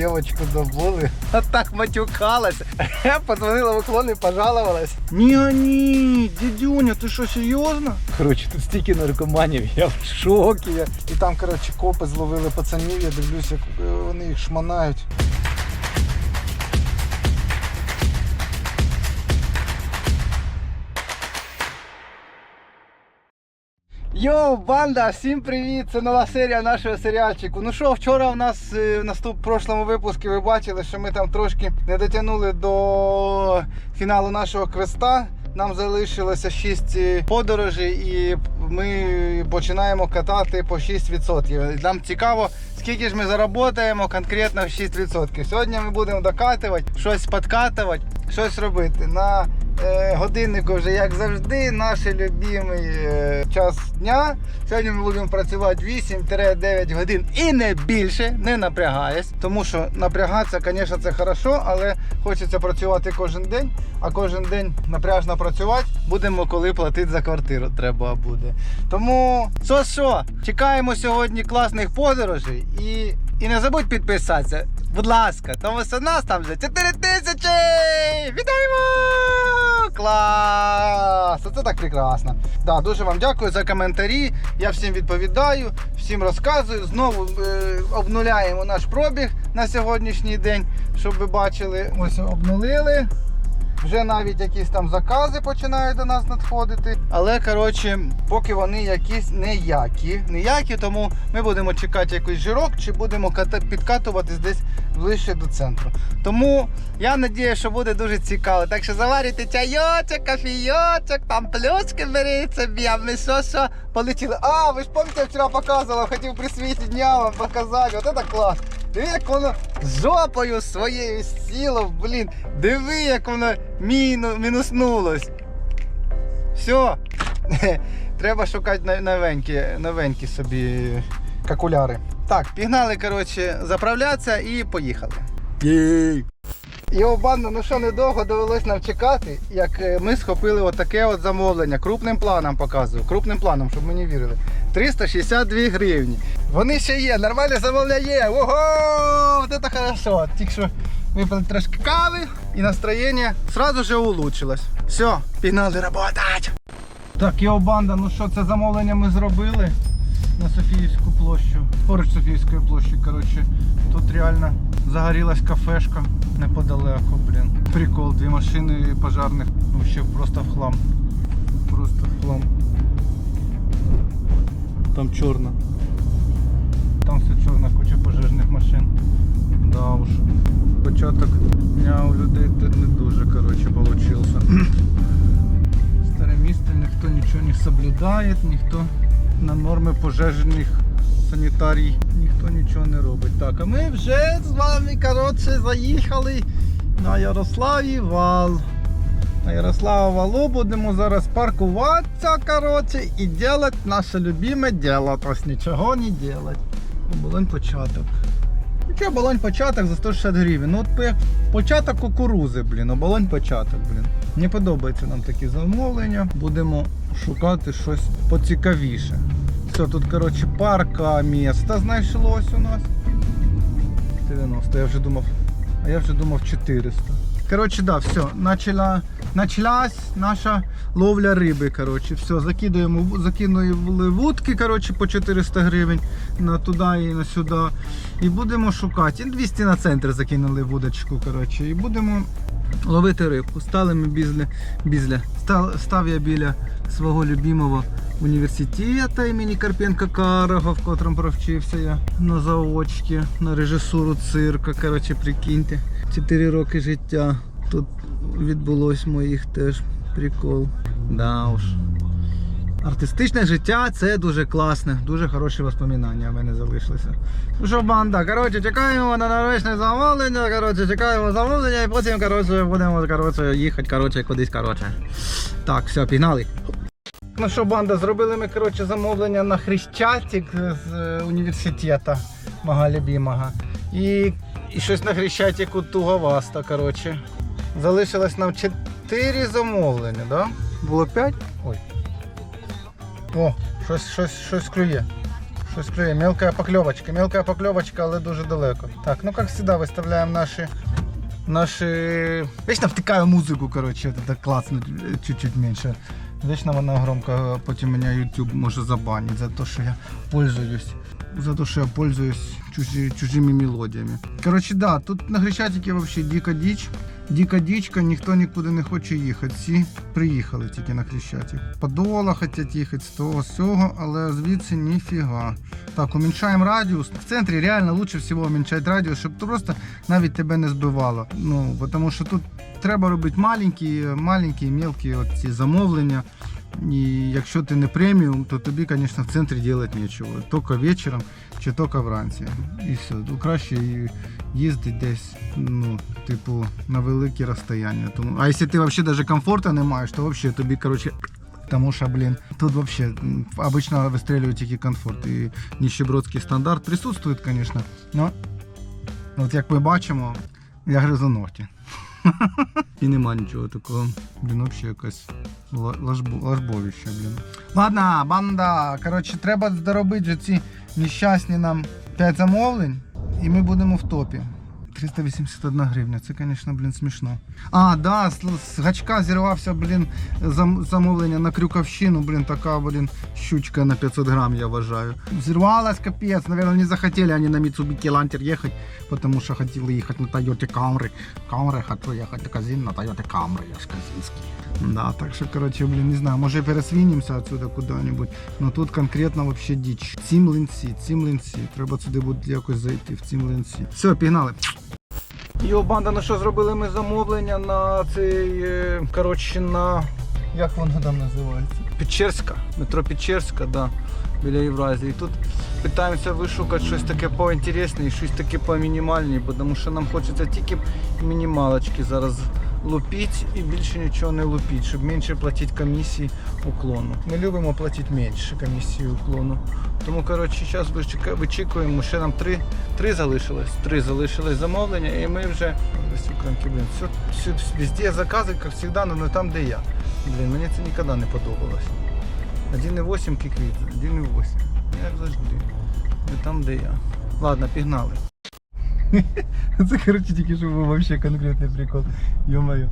дівчинку забули. А так матюкалася. Подзвонила в уклон і пожаловалась. Ні, ні, дідюня, ти що, серйозно? Коротше, тут стільки наркоманів, я в шокі. Я. І там, коротше, копи зловили пацанів, я дивлюся, як е, вони їх шманають. Йоу, банда, всім привіт! Це нова серія нашого серіальчику. Ну що, вчора в нас е, в наступ прошлому випуску ви бачили, що ми там трошки не дотягнули до фіналу нашого квеста. Нам залишилося 6 подорожей і ми починаємо катати по 6%. Нам цікаво, скільки ж ми заработаємо конкретно 6%. Сьогодні ми будемо докатувати, щось підкатувати, щось робити. На е, годиннику вже, як завжди, наш любимий е, час дня. Сьогодні ми будемо працювати 8-9 годин і не більше, не напрягаясь. Тому що напрягатися, звісно, це хорошо, але хочеться працювати кожен день, а кожен день напряжно працювати будемо, коли платити за квартиру треба буде. Тому що що, чекаємо сьогодні класних подорожей і, і не забудь підписатися. Будь ласка, тому що нас там вже 4 тисячі! Вітаємо! Клас! Це так прекрасно. Да, дуже вам дякую за коментарі. Я всім відповідаю, всім розказую. Знову е, обнуляємо наш пробіг на сьогоднішній день, щоб ви бачили. Ось обнулили. Вже навіть якісь там закази починають до нас надходити. Але коротше, поки вони якісь неякі. Неякі, тому ми будемо чекати якийсь жирок, чи будемо підкатуватись десь ближче до центру. Тому я сподіваюся, що буде дуже цікаво. Так що заварюйте чайочок, кофійочок, там плюшки беріть собі, а ми що що полетіли. А, ви ж пам'ятаєте, вчора показував, хотів при світі дня вам показати. От це клас. Диви, як воно жопою своєю сіло, блін. Диви, як воно міну, мінуснулось. Все. Треба шукати новенькі, новенькі собі кокуляри. Так, пігнали, коротше, заправлятися і поїхали. Єй! Його банда, ну що недовго довелось нам чекати, як е, ми схопили отаке от замовлення. Крупним планом показую. Крупним планом, щоб мені вірили. 362 гривні. Вони ще є, нормальне замовлення є. Ого! Це хорошо. Тільки що випили трошки кави і настроєння сразу же улучшилось. Все, пігнали работать. Так, його банда, ну що, це замовлення ми зробили на Софіївську площу. Поруч Софіївської площі, коротше. Тут реально загорілась кафешка неподалеку, блін. Прикол, дві машини пожарних вообще просто в хлам. Просто в хлам. Там чорна. Там все чорна, куча пожежних машин. Да уж. Початок дня у людей тут не дуже, коротше, получився. Старе місто, ніхто нічого не соблюдає, ніхто на норми пожежних санітарій, ніхто нічого не робить. Так, а ми вже з вами коротше, заїхали на Ярославі вал. На Ярослава Валу будемо зараз паркуватися коротше, і робити наше любиме діло. Тобто нічого не робити. Оболонь початок. Нічого, оболонь початок за 160 гривень. Ну от початок кукурузи, блін, оболонь початок, блін. Не подобаються нам такі замовлення. Будемо шукати щось поцікавіше. Все, тут, коротше, парка міста знайшлось у нас. 90, я вже думав. А я вже думав 400. Коротше, да, все, начала, началась наша ловля риби. Коротше, все, закидуємо, закинули вудки коротше, по 400 гривень на туди і на сюди. І будемо шукати. І 200 на центр закинули вудочку. Коротше, і будемо ловити рибку. Стали ми бізля, бізля. Став, став я біля свого любимого університету імені Карпенка Карого, в котрому провчився я на заочки, на режисуру цирка. Коротше, прикиньте. 4 роки життя. Тут відбулось моїх теж прикол. Да уж. Артистичне життя це дуже класне, дуже хороші воспоминання в мене залишилися. Ну що, банда, коротше, чекаємо на нарешне замовлення, коротше, чекаємо замовлення і потім коротше, будемо коротше, їхати коротше, кудись. коротше. Так, все, пігнали. Ну що, банда, зробили ми коротше, замовлення на Хрещатик з е, університету мого любимого. І, і щось на Хрещатику туговасто, коротше. Залишилось нам 4 замовлення, да? Було 5? Ой. О, щось, щось, щось клює. Щось клює. Мелка покльовочка, мелка покльовочка, але дуже далеко. Так, ну як завжди виставляємо наші. Наші. Вечно втикаю музику, коротше, це так класно, е, чуть-чуть менше. Вечно вона громко, потім мене YouTube може забанить за те, що я пользуюсь. За те, що я пользуюсь чужі, чужими мелодіями. Коротше, да, тут на Хрещатикі взагалі дика діч. Дика дічка, ніхто нікуди не хоче їхати. Всі приїхали тільки на Хрещатик. Подола хочуть їхати з того, з цього, але звідси ніфіга. Так, уменьшаємо радіус. В центрі реально лучше всього уменьшати радіус, щоб просто навіть тебе не збивало. Ну, тому що тут треба робити маленькі, маленькі, мелкі ці замовлення. І якщо ти не преміум, то тобі, звісно, в центрі робити нічого. Тільки вечором чи тільки вранці. І все. Ну, краще їздити десь, ну, типу, на великі розстояння. Тому, а якщо ти взагалі навіть комфорту не маєш, то взагалі тобі, коротше, Тому що, блін, тут вообще м, обычно выстреливают тільки комфорт. І нищебродський стандарт присутствує, звісно. Но от як ми бачимо, я гризу ногті. І нема нічого такого. Блін, взагалі лажбо- лажбовище, блін. Ладно, банда. Коротше, треба доробити ці нещасні нам 5 замовлень, і ми будемо в топі. 381 гривня, це, звісно, блін, смішно. А, да, з, гачка зірвався, блін, зам, замовлення на крюковщину, блін, така, блін, щучка на 500 грам, я вважаю. Зірвалась, капець, наверное, не захотели они на Mitsubishi Lancer ехать, потому что хотели ехать на Toyota Camry. Camry ехать на Казин на Toyota Camry, я ж казинский. Да, так що, короче, блін, не знаю, може пересвінімося отсюда куди-небудь, но тут конкретно вообще діч. Ці млинці, ці млинці, треба сюди буде якось зайти, в ці млинці. Все, пігнали. Йо, банда, ну що зробили ми замовлення на цей, е, коротше, на. Як воно там називається? Печерська, метро Печерська, да, біля Євразії. Тут питаємося вишукати щось таке поінтересне, щось таке помінімальне, тому що нам хочеться тільки мінімалочки зараз лупіть і більше нічого не лупіть, щоб менше платити комісії уклону. Ми любимо платити менше комісії уклону. Тому, коротше, зараз вичікуємо, ще нам три, три залишилось. Три залишилось замовлення, і ми вже блін, все, все, везде закази, як завжди, але там, де я. Блін, мені це ніколи не подобалось. 1,8 кіквіт, 1,8. Як завжди. Не там, де я. Ладно, пігнали. Це, коротше, тільки що був взагалі конкретний прикол. Йо-моє.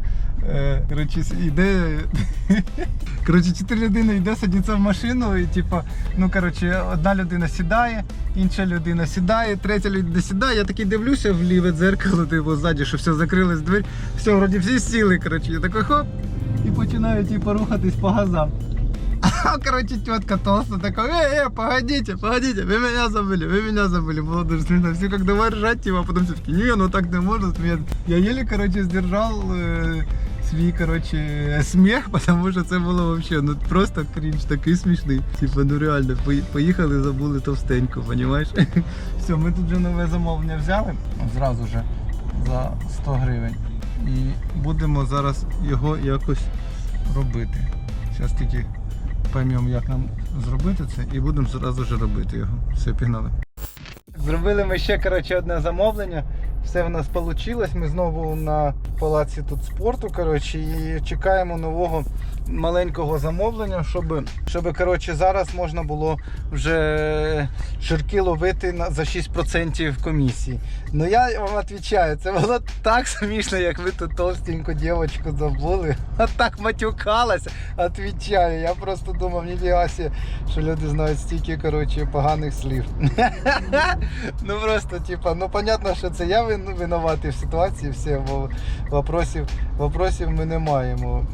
Е, Коротше, іде. Коротше, чотири людини йде, садиться в машину, і типу, ну коротше, одна людина сідає, інша людина сідає, третя людина сідає. Я такий дивлюся в ліве дзеркало, типу, ззаді, що все закрилась двері. Все, вроді всі сіли, коротше, я такий хоп, і починаю типу, рухатись по газам. А, короче, тетка толстая такая, э, э, погодите, погодите, вы меня забыли, вы меня забыли. Было даже смешно. Все как давай ржать, типа, а потом все таки не, ну так не можно смеяться. Я еле, короче, сдержал э, свій, короче, сміх, потому що це було вообще, ну просто крінж такий смішний. Типа, ну реально, пої- поїхали, забули товстенько, понімаєш? Все, ми тут вже нове замовлення взяли, зразу же, за 100 гривень. І будемо зараз його якось робити. Зараз тільки поймемо, як нам зробити це, і будемо зразу ж робити його. Все, пігнали. Зробили ми ще коротше, одне замовлення. Все в нас вийшло. Ми знову на палаці тут спорту. Коротше, і чекаємо нового маленького замовлення, щоб, щоб коротше, зараз можна було вже ширки ловити на, за 6% комісії. Ну я вам відповідаю, це було так смішно, як ви тут толстеньку дівчинку забули. А так матюкалася. Отвічаю. Я просто думав, ніфіга сі, що люди знають стільки коротше, поганих слів. ну просто, типа, ну понятно, що це я винуватий в ситуації, все, бо вопросів, вопросів ми не маємо.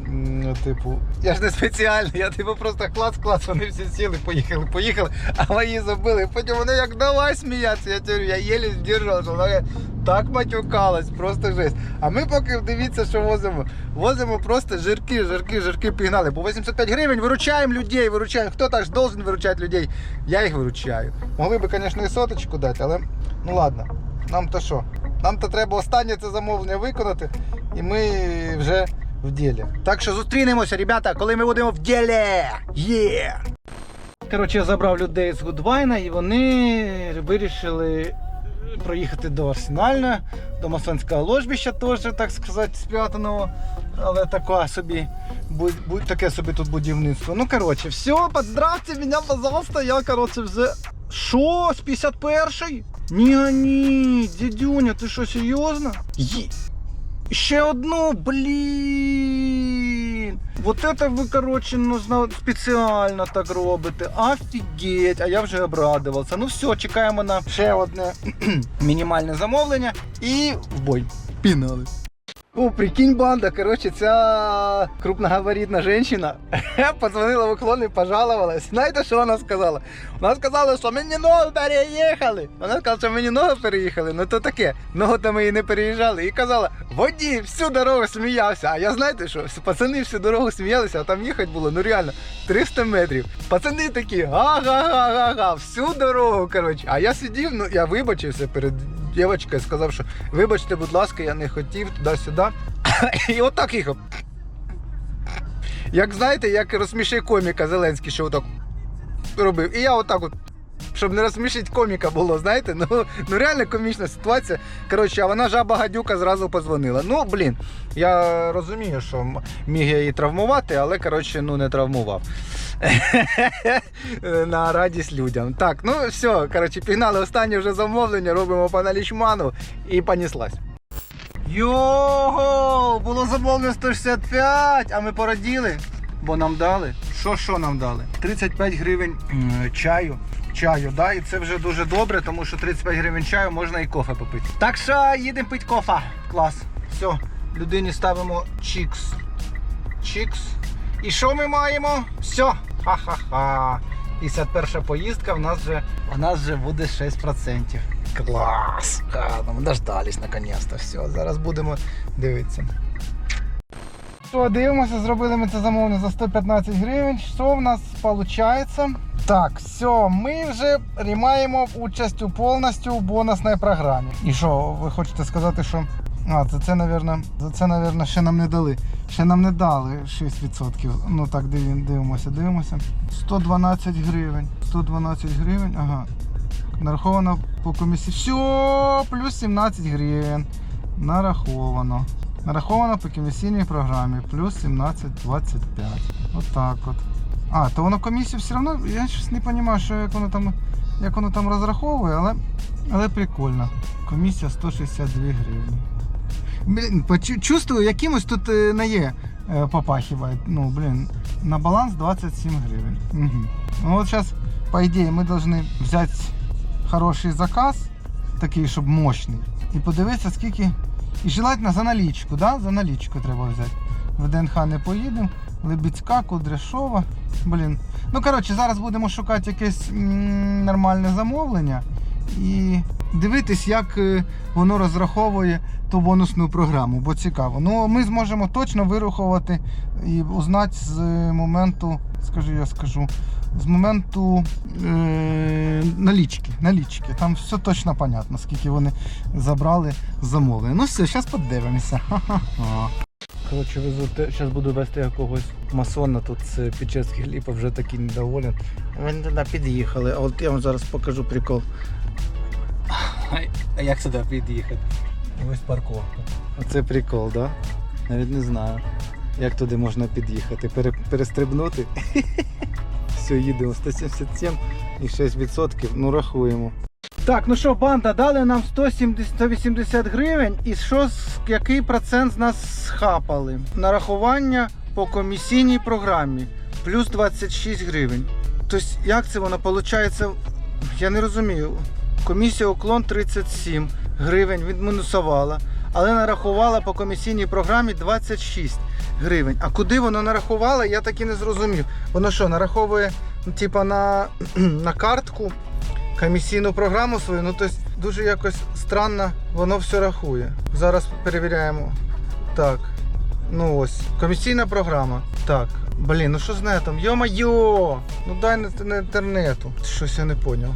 Типу, я ж не спеціально, я типу просто клас-клас, вони всі сіли, поїхали, поїхали, а мої забили. Потім вони як давай сміятися, я говорю, я єлі здержав, що вона так матюкалась, просто жесть. А ми поки дивіться, що возимо. Возимо просто жирки, жирки, жирки пігнали. По 85 гривень виручаємо людей, виручаємо. Хто так ж должен виручати людей? Я їх виручаю. Могли би, звісно, і соточку дати, але ну ладно. Нам то що? Нам то треба останнє це замовлення виконати, і ми вже в ділі. Так що зустрінемося, ребята, коли ми будемо в ділі. Є! Коротше, я забрав людей з Гудвайна і вони вирішили проїхати до Арсенального, до Масонського ложбища теж, так сказати, спрятаного. Але таке собі, таке собі тут будівництво. Ну, коротше, все, поздравьте мене, пожалуйста, я, коротше, вже Що? З 51-ї? Ні, ні, дідюня, ти що, серйозно? Є. Ще одну, блін. Вот это ви, короче, нужно спеціально так робите. Офігеть, а я вже обрадувався. Ну все, чекаємо на ще одне мінімальне замовлення і в бой. Пінали. О, прикинь, банда, короче, ця крупногабаритна женщина позвонила в уклон і пожаловалась. Знаєте, що вона сказала? Вона сказала, що мені ногу переїхали. Вона сказала, що мені ногу переїхали. Ну то таке, ногу там і не переїжджали. І казала, водій всю дорогу сміявся. А я знаєте що? Пацани всю дорогу сміялися, а там їхати було, ну реально, 300 метрів. Пацани такі, га-га-га-га-га, всю дорогу, коротше. А я сидів, ну я вибачився перед дівчинкою, сказав, що вибачте, будь ласка, я не хотів туди-сюди. І отак їхав. Як знаєте, як розсміши коміка Зеленський, що отак робив. І я отак от. Щоб не розсмішити коміка було, знаєте, ну, ну реально комічна ситуація. Коротше, а вона жаба гадюка зразу позвонила. Ну, блін, я розумію, що міг я її травмувати, але коротше, ну не травмував. На радість людям. Так, ну все, коротше, пігнали останнє вже замовлення, робимо по налічману і поніслась. Його! Було замовлено 165, а ми пораділи, бо нам дали. Що що нам дали? 35 гривень чаю. Чаю, да, і це вже дуже добре, тому що 35 гривень чаю можна і кофе попити. Так що їдемо пити кофе. Клас. Все, людині ставимо чікс. Чікс. І що ми маємо? Все. Ха-ха-ха. 51 поїздка в нас вже, у нас вже буде 6%. Клас! Ха, ну ми дождались наконец-то. Все, зараз будемо дивитися. Що, дивимося, зробили ми це замовлення за 115 гривень. Що в нас виходить? Так, все, ми вже приймаємо участь повністю в бонусній програмі. І що, ви хочете сказати, що. А, це, це, навірно, за це, навірно, ще нам не дали. Ще нам не дали 6%. Ну так, дивим- дивимося, дивимося. 112 гривень. 112 гривень, ага. Нараховано по комісії. Все, плюс 17 гривень. Нараховано. Нараховано по комісійній програмі. Плюс 17,25. Отак от. А, то воно комісію все одно. Я щось не розумію, що як воно там, як воно там розраховує, але, але прикольно. Комісія 162 гривні. Блін, чувствую, якимось тут е, не є е, попахивает. Ну, блин, на баланс 27 гривен. Угу. Ну вот сейчас, по идее, мы должны взять хороший заказ, такий, щоб мощний, і подивитися, скільки. І желательно за налічку, да? За налічку треба взяти. В ДНХ не поїдемо. Лебідська, Кудряшова. Блін. Ну, коротше, зараз будемо шукати якесь м, нормальне замовлення і дивитись, як е, воно розраховує ту бонусну програму, бо цікаво. Ну, ми зможемо точно вирахувати і узнати з моменту, скажу, я скажу, з моменту е, налічки, налічки. Там все точно понятно, скільки вони забрали замовлення. Ну все, зараз подивимося. Коротше, везу, зараз буду вести якогось масона, тут з Печерських ліпов вже такий недоволен. Вони туди під'їхали, а от я вам зараз покажу прикол. А як сюди під'їхати? Ось парковка. Оце прикол, да? Навіть не знаю. Як туди можна під'їхати? Пере, перестрибнути. Все, їдемо 177 і 6%. Ну рахуємо. Так, ну що, банда, дали нам 170, 180 гривень. І що, який процент з нас схапали? Нарахування по комісійній програмі плюс 26 гривень. Тобто, як це воно виходить? Я не розумію. Комісія уклон 37 гривень відмінусувала, але нарахувала по комісійній програмі 26 гривень. А куди воно нарахувало, я так і не зрозумів. Воно що, нараховує типа на, на картку комісійну програму свою? Ну тобто дуже якось странно воно все рахує. Зараз перевіряємо. Так. Ну ось, комісійна програма. Так. Блін, ну що з нетом? Йо-майо! Ну дай на, інтернету. Щось я не зрозумів.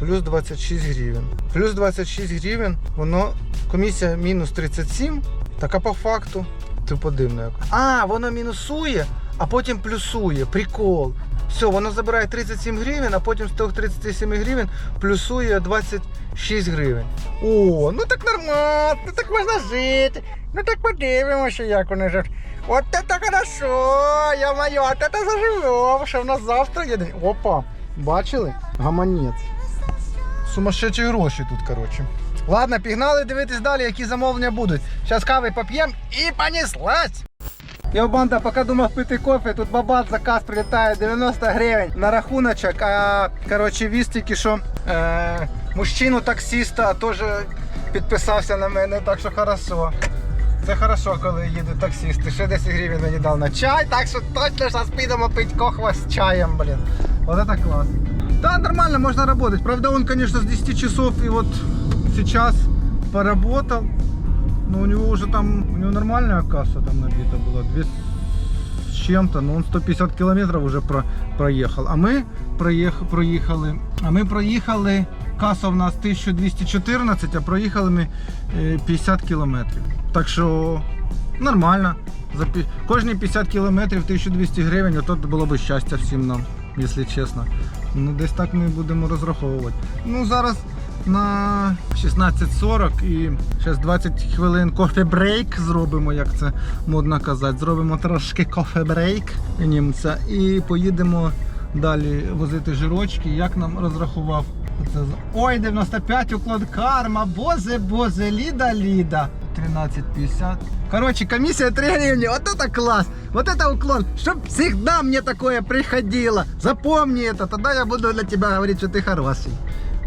Плюс 26 гривень. Плюс 26 гривень, воно комісія мінус 37. Так а по факту, типу дивно якось. А, воно мінусує, а потім плюсує. Прикол. Все, воно забирає 37 гривень, а потім з тих 37 гривень плюсує 26 гривень. О, ну так нормально, ну так можна жити. Ну так подивимося, як вони живуть. От це хорошо, я моє, от це заживемо, що в нас завтра є день. Опа, бачили? Гаманець. Сумасшедші гроші тут, коротше. Ладно, пігнали дивитись далі, які замовлення будуть. Зараз кави поп'ємо і понеслась! Йо, банда, поки думав пити кофе, тут бабат заказ прилітає 90 гривень на рахуночок. А коротше, віз що е, мужчину таксиста теж підписався на мене, так що хорошо. Це хорошо, коли їдуть таксисти. Ще 10 гривень мені дав на чай, так що точно зараз підемо пити кохва з чаєм, блін. Вот это класс. Да, нормально, можно работать. Правда, он, конечно, с 10 часов и вот сейчас поработал. Но у него уже там, у него нормальная касса там набита была, 200 с чем-то, но он 150 километров уже про, проехал. А мы проех, проехали, а мы проехали, касса у нас 1214, а проїхали ми е, 50 кілометрів. Так що нормально. За пі- кожні 50 кілометрів 1200 гривень, ото було б щастя всім нам, якщо чесно. Ну десь так ми будемо розраховувати. Ну зараз на 16.40 і зараз 20 хвилин кофе-брейк зробимо, як це модно казати. Зробимо трошки кофе-брейк німця і поїдемо далі возити жирочки, як нам розрахував. Оце з- Ой, 95 уклон карма, бозе, бозе, ліда, ліда. 13.50. Короче, комиссия 3 гривни. Вот это класс. Вот это уклон. Чтоб всегда мне такое приходило. Запомни это. Тогда я буду для тебя говорить, что ты хороший.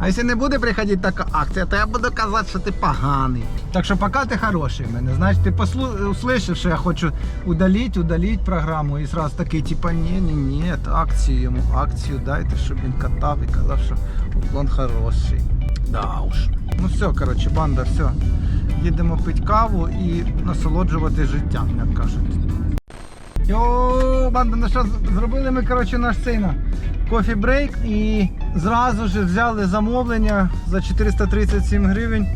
А якщо не буде приходити така акція, то я буду казати, що ти поганий. Так що поки ти хороший в мене. Значить, ти послу... услышав, що я хочу удалити, удалити програму і сразу такий, типа, ні, ні, ні, акцію йому, акцію дайте, щоб він катав і казав, що уклон хороший. Да уж. Ну все, коротше, банда, все. Їдемо пити каву і насолоджувати життям, як кажуть. Йо, банда, ну що, зробили ми, коротше, наш цей на кофі брейк і зразу ж взяли замовлення за 437 гривень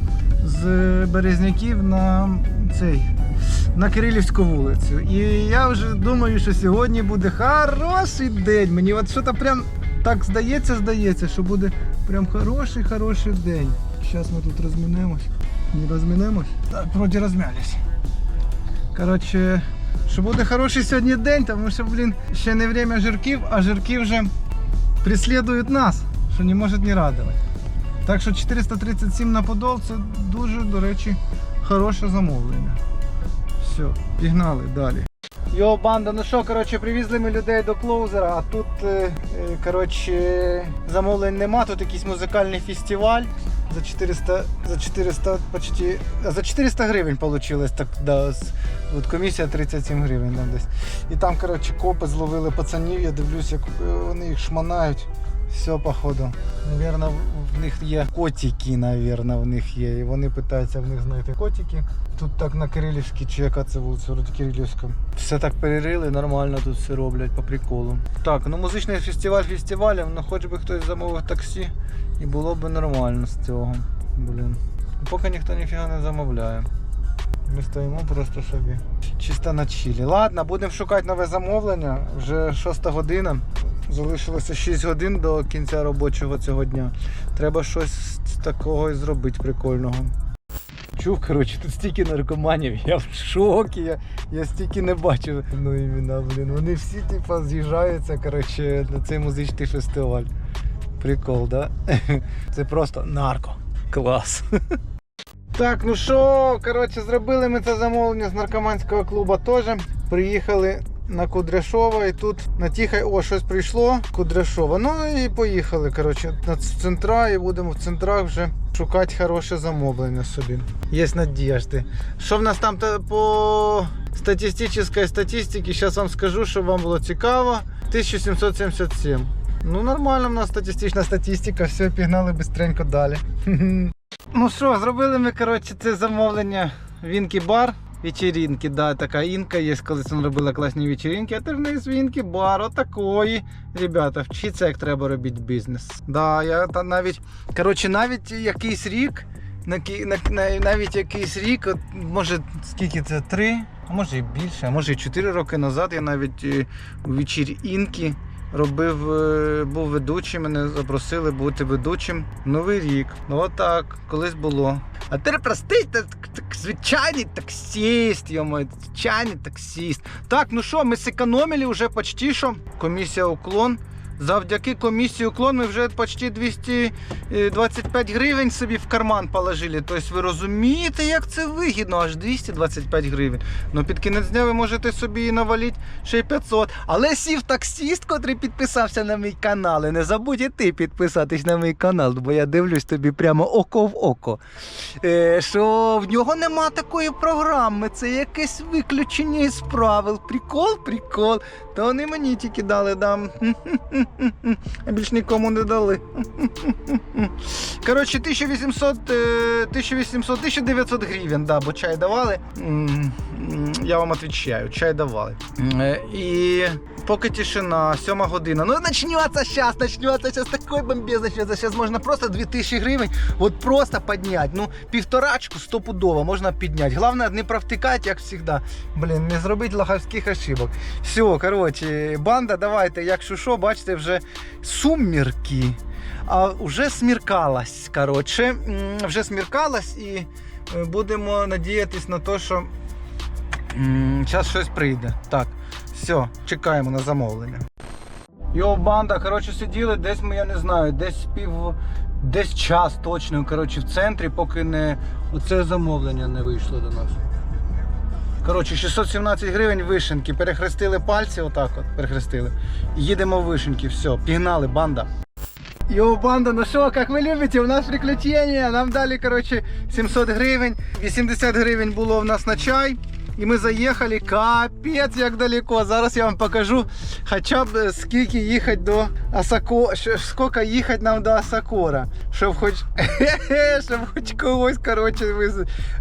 з Березняків на цей. На Кирилівську вулицю. І я вже думаю, що сьогодні буде хороший день. Мені от що то прям так здається, здається, що буде прям хороший, хороший день. Зараз ми тут розмінемось. Не розмінемось? Так, вроді розмялись. Коротше, що буде хороший сьогодні день, тому що, блін, ще не время жирків, а жирки вже преслідують нас, що не може не радувати. Так що 437 на подол це дуже, до речі, хороше замовлення. Все, пігнали далі. Йо, банда, ну що, коротше, привізли ми людей до клоузера, а тут, е, е, коротше, замовлень нема, тут якийсь музикальний фестиваль. За 400, за 400 почти, за 400 гривень вийшло, так, да, от комісія 37 гривень там десь. І там, коротше, копи зловили пацанів, я дивлюсь, як е, вони їх шманають. Все, походу. Навірно, в- них є котики, навірно, в них є. І вони питаються в них знайти котики. Тут так на Кирилівській, чи яка це вулиця, вроді Кирилівська. Все так перерили, нормально тут все роблять по приколу. Так, ну музичний фестиваль фестивалем, ну хоч би хтось замовив таксі, і було б нормально з цього. Блін. Поки ніхто ніфіга не замовляє. Ми стоїмо просто собі. Чисто на чилі. Ладно, будемо шукати нове замовлення. Вже 6 година. Залишилося 6 годин до кінця робочого цього дня. Треба щось такого і зробити прикольного. Чув, коротше, тут стільки наркоманів, я в шокі, я, я стільки не бачив. Ну імена, блін. Вони всі типа з'їжджаються, коротше, на цей музичний фестиваль. Прикол, да? Це просто нарко. Клас. Так, ну що, коротше, зробили ми це замовлення з наркоманського клубу теж. Приїхали на Кудряшова і тут на Тихай, о, щось прийшло, Кудряшова. Ну і поїхали, коротше, на центра і будемо в центрах вже шукати хороше замовлення собі. Є надіжди. Що в нас там по статистичній статистиці, зараз вам скажу, щоб вам було цікаво. 1777. Ну нормально в нас статистична статистика, все, пігнали бистренько далі. Ну що, зробили ми коротше, це замовлення Вінкі бар. Вечеринки, да, така інка є, колись він робила класні вечеринки, а тепер в них з бар, отакої. Ребята, вчіться, як треба робити бізнес. Да, я та навіть, коротше, навіть якийсь рік, на, на, на, навіть якийсь рік, от, може скільки це, три, а може і більше, а може і чотири роки назад я навіть е, у вечірінки робив, е, був ведучим, мене запросили бути ведучим. Новий рік. Ну отак, колись було. А ти простий так, так, звичайний таксіст, йому, звичайний таксіст. Так, ну що, ми зекономили вже почти що. Комісія уклон Завдяки комісії уклон ми вже почти 225 гривень собі в карман положили. Тобто ви розумієте, як це вигідно, аж 225 гривень. Ну під кінець дня ви можете собі і навалити ще й 500. Але сів таксіст, котрий підписався на мій канал. І не забудь і ти підписатись на мій канал, бо я дивлюсь тобі прямо око в око. Е, що в нього нема такої програми. Це якесь виключення із правил. Прикол, прикол. Та вони мені тільки дали дам. Більш нікому не дали. Коротше, 1800, е, 1800, 1900 гривень, да, бо чай давали. Я вам відповідаю, чай давали. Е, І поки тишина, сьома година. Ну, начнется сейчас, начнется сейчас такой бомбез. Сейчас можно просто 2000 гривень вот просто поднять. Ну, півторачку стопудово можна підняти. Головне, не провтикати, як завжди. Блін, не зробити лохавських ошибок. Все, коротше, банда, давайте, якщо що, бачите, вже сумірки. А вже сміркалась. Коротше, вже сміркалась і е, будемо надіятись на те, що зараз щось прийде. Так, все, чекаємо на замовлення. Йо, банда, коротше, сиділи десь ми, я не знаю, десь пів. Десь час точно, коротше, в центрі, поки не оце замовлення не вийшло до нас. Коротше, 617 гривень вишенки. Перехрестили пальці, отак от, перехрестили. Їдемо в вишенки. Все, пігнали, банда. Йоу, банда, ну що, як ви любите, у нас приключення. Нам дали, коротше, 700 гривень. 80 гривень було в нас на чай. І ми заїхали, капець, як далеко. Зараз я вам покажу хоча б е, скільки їхати до Осако... що- скільки їхати нам до Осакора. Щоб хоч, щоб хоч когось, коротше, виз...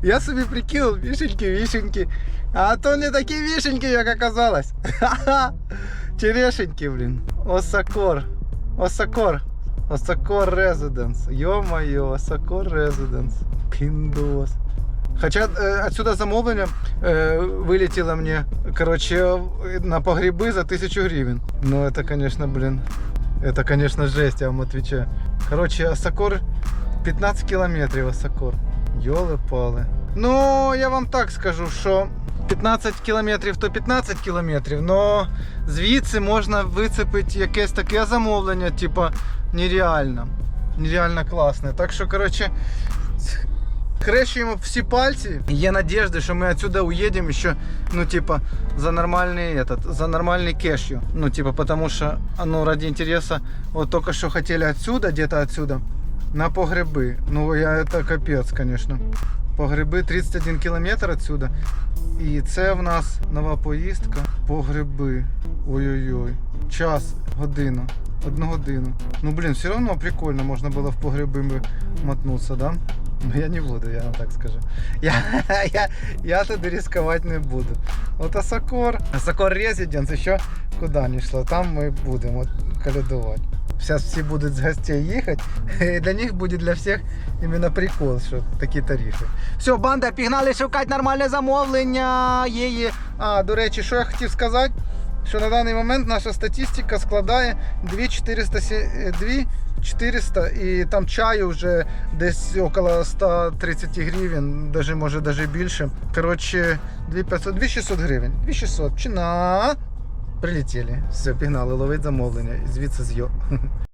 Я собі прикинув, вішеньки, вішеньки. А то не такі вішеньки, як оказалось. Черешеньки, блін. Осакор. Осакор. Осакор Резиденс. Йо-моє, Осакор Резиденс. Піндос. Хоча е, отсюда замовлення е, вилетіло мені, короче, на погреби за тисячу гривень. Ну, это, конечно, блин, это, конечно, жесть, я вам отвечаю. Короче, Осакор 15 кілометрів Осакор. Йоли-пали. Ну, я вам так скажу, що 15 кілометрів то 15 кілометрів, но звідси можна вицепити якесь таке замовлення, типа, нереально. Нереально класне. Так що, короче, Хрещуємо всі пальці. Є надіжда, що ми отсюда уїдемо ще, ну, типа, за нормальний этот, за нормальний кешью. Ну, типа, потому а, ну, ради интереса, вот только что хотели отсюда, где-то отсюда, на погреби. Ну, я, это капец, конечно. Погреби 31 кілометр отсюда. І це в нас нова поїздка. Погреби. Ой-ой-ой. Час, година. Одну годину. Ну, блін, все одно прикольно, можна було в погреби би мотнуться, да? Ну я не буду, я вам так скажу. Я, я, я туди ризикувати не буду. От Асакор, Асакор Резиденс, ще куди не йшло, там ми будемо колядувати. Зараз всі будуть з гостей їхати. І для них буде для всіх іменно прикол, що такі тарифи. Все, банда, пігнали шукати нормальне замовлення. Є, є. А, до речі, що я хотів сказати, що на даний момент наша статистика складає 2400, 2400 і там чаю вже десь около 130 гривень, даже, може даже більше. Коротше, 2500, 2600 гривень. 2600. Чина. Прилетіли. Все, пігнали, ловить замовлення. Звідси. Йо,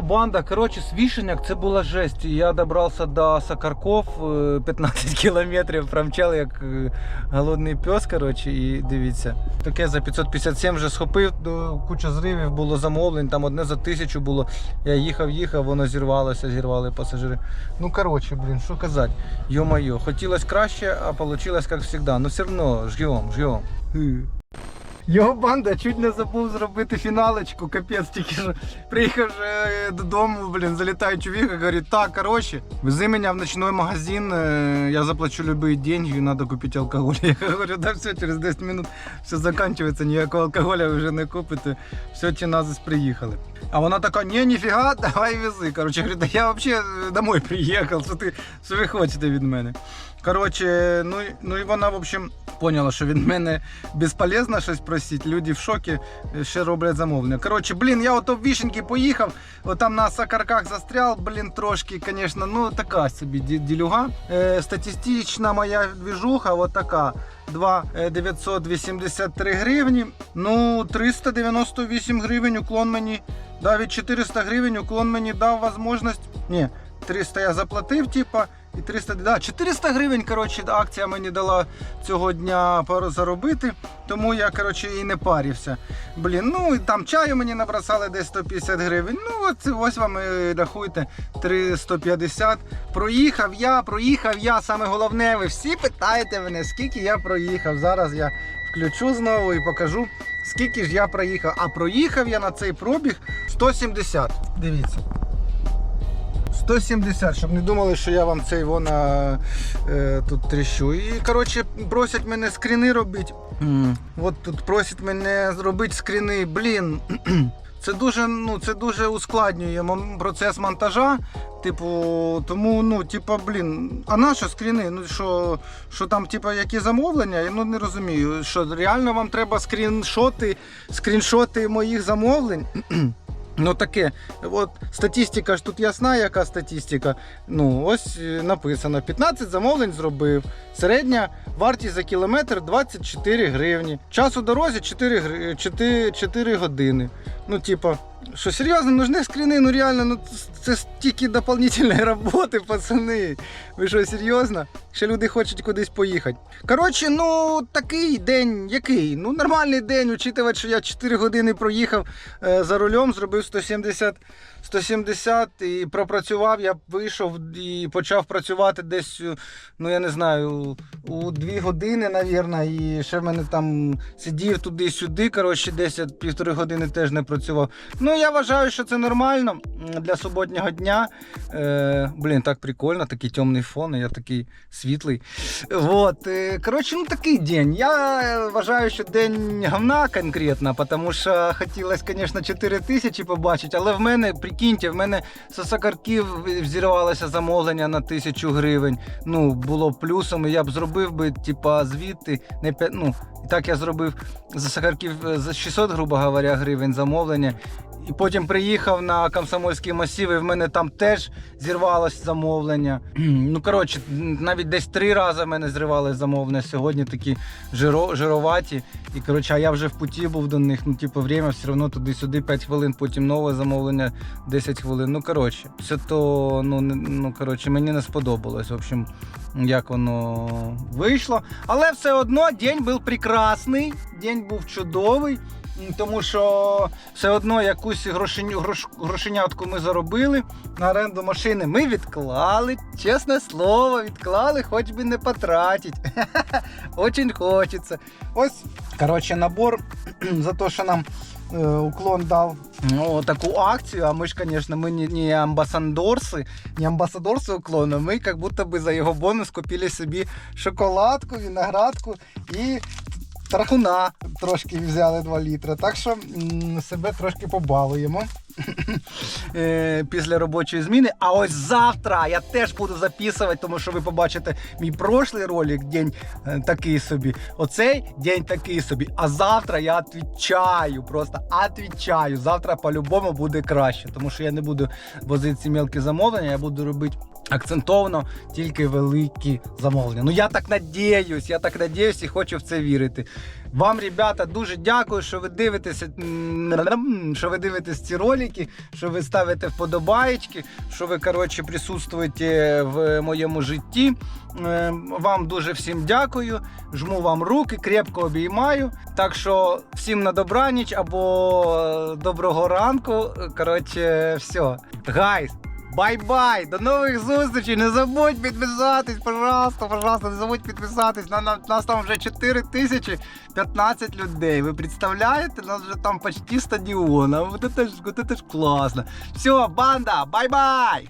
банда, коротше, з Вішенyak це була жесть. Я добрався до Сакарков, е, 15 кілометрів промчав як е, голодний пес, коротше, і дивіться. Таке за 557 вже схопив, куча зривів було замовлень, там одне за тисячу було. Я їхав, їхав, воно зірвалося, зірвали пасажири. Ну, коротше, блін, що казати. Йо-моє, хотілося краще, а вийшло, як завжди. Ну все одно, жгем, жгем. Його банда чуть не забув зробити фіналочку, капець, тільки що приїхав вже додому, блін, залітає чоловік і говорить, так, коротше, вези мене в ночной магазин, е, я заплачу любые деньги, надо купити алкоголь. Я говорю, да все, через 10 минут все закінчується, ніякого алкоголя ви вже не купите, все, ті назис приїхали. А вона така, ні, ніфіга, давай вези. Коротше, говорю, да я взагалі домой приїхав, що, ти, що ви хочете від мене. Коротше, ну, ну і вона, в общем, поняла, що від мене безполезно щось просити. Люди в шокі е, ще роблять замовлення. Коротше, блін, я ото в Вішеньки поїхав, отам на сакарках застрял, блін, трошки, звісно, ну така собі ділюга. Е, статистична моя двіжуха, от така. 2 е, 983 гривні. Ну, 398 гривень уклон мені Навіть 400 гривень уклон мені дав можливість. Ні, 300 я заплатив, типа, і 300, да, 400 гривень, коротше, акція мені дала цього дня пару заробити, тому я, коротше, і не парився. Блін, ну і там чаю мені набросали десь 150 гривень. Ну, от ось вам і рахуйте 350. Проїхав я, проїхав я. Саме головне, ви всі питаєте мене, скільки я проїхав. Зараз я включу знову і покажу, скільки ж я проїхав. А проїхав я на цей пробіг 170. Дивіться. 170, щоб не думали, що я вам цей вона е, тут тріщу. І коротше просять мене скріни робити. Mm. От тут просять мене зробити скріни. Блін. Це дуже, ну, це дуже ускладнює процес монтажа. Типу, тому, ну, типу, блін, а на що скріни? Ну що, що там, типу, які замовлення? Я ну не розумію. Що реально вам треба скріншоти, скріншоти моїх замовлень? Ну таке, от статистика ж тут ясна, яка статистика. Ну, ось е, написано: 15 замовлень зробив. Середня вартість за кілометр 24 гривні. Час у дорозі 4, 4, 4 години. Ну, типа, що серйозно, нужні скріни, ну реально, ну це стільки дополнительної роботи, пацани. Ви що, серйозно? Ще люди хочуть кудись поїхати. Коротше, ну такий день, який? Ну, нормальний день, учитывати, що я 4 години проїхав е, за рулем, зробив 170, 170 і пропрацював. Я вийшов і почав працювати десь, е, ну я не знаю, у 2 години, навірно, і ще в мене там сидів туди-сюди. Коротше, десь півтори години теж не працював. Ну, я вважаю, що це нормально для суботнього дня. Е, блін, так прикольно, такий темний фон, я такий світлий. Вот. е, Коротше, ну такий день. Я вважаю, що день говна конкретно, тому що хотілося, звісно, 4 тисячі побачити, але в мене, прикиньте, в мене за сакарків взірвалося замовлення на тисячу гривень. Ну, було плюсом, і я б зробив би, типа, звідти, не п'я- ну, і так я зробив за Осакарків е, за 600, грубо говоря, гривень замовлення. І потім приїхав на Комсомольський масів, і в мене там теж зірвалось замовлення. Ну, коротше, навіть десь три рази в мене зривалось замовлення. Сьогодні такі жиро, жироваті. І коротше, а я вже в путі був до них. Ну, типу, время все одно туди-сюди 5 хвилин, потім нове замовлення 10 хвилин. Ну, коротше, все то, ну, не- ну, коротше, мені не сподобалось. В общем, як воно вийшло. Але все одно день був прекрасний, день був чудовий. Тому що все одно якусь грошеню, грош, грошенятку ми заробили на оренду машини. Ми відклали, чесне слово, відклали, хоч би не потратить. Очень хочеться. Ось, коротше, набор за те, що нам е, уклон дав ну, таку акцію. А ми ж, звісно, ми не, не амбасадорси, не амбасадорси уклону. Ми як будто би за його бонус купили собі шоколадку, виноградку і тархуна трошки взяли 2 літри. Так що себе трошки побалуємо. Е, Після робочої зміни. А ось завтра я теж буду записувати, тому що ви побачите мій прошлий ролик, день е, такий собі. Оцей день такий собі. А завтра я відвічаю, просто відвічаю. Завтра по-любому буде краще, тому що я не буду возити ці мелкі замовлення, я буду робити акцентовано тільки великі замовлення. Ну я так надіюсь, я так надіюсь і хочу в це вірити. Вам, ребята, дуже дякую, що ви дивитеся, що ви дивитесь ці ролики, що ви ставите вподобаєчки, що ви коротше присутствуєте в моєму житті. Е, Вам дуже всім дякую. Жму вам руки, крепко обіймаю. Так що всім на добраніч або е, доброго ранку. Коротше, все. Гайс, Бай-бай! До нових зустрічей! Не забудь підписатись, пожалуйста, пожалуйста, не забудь підписатись. На, на, нас там вже 4 тисячі 15 людей. Ви представляєте? Нас вже там почти стадіон. Вот это ж, вот ж класно. Все, банда, бай-бай!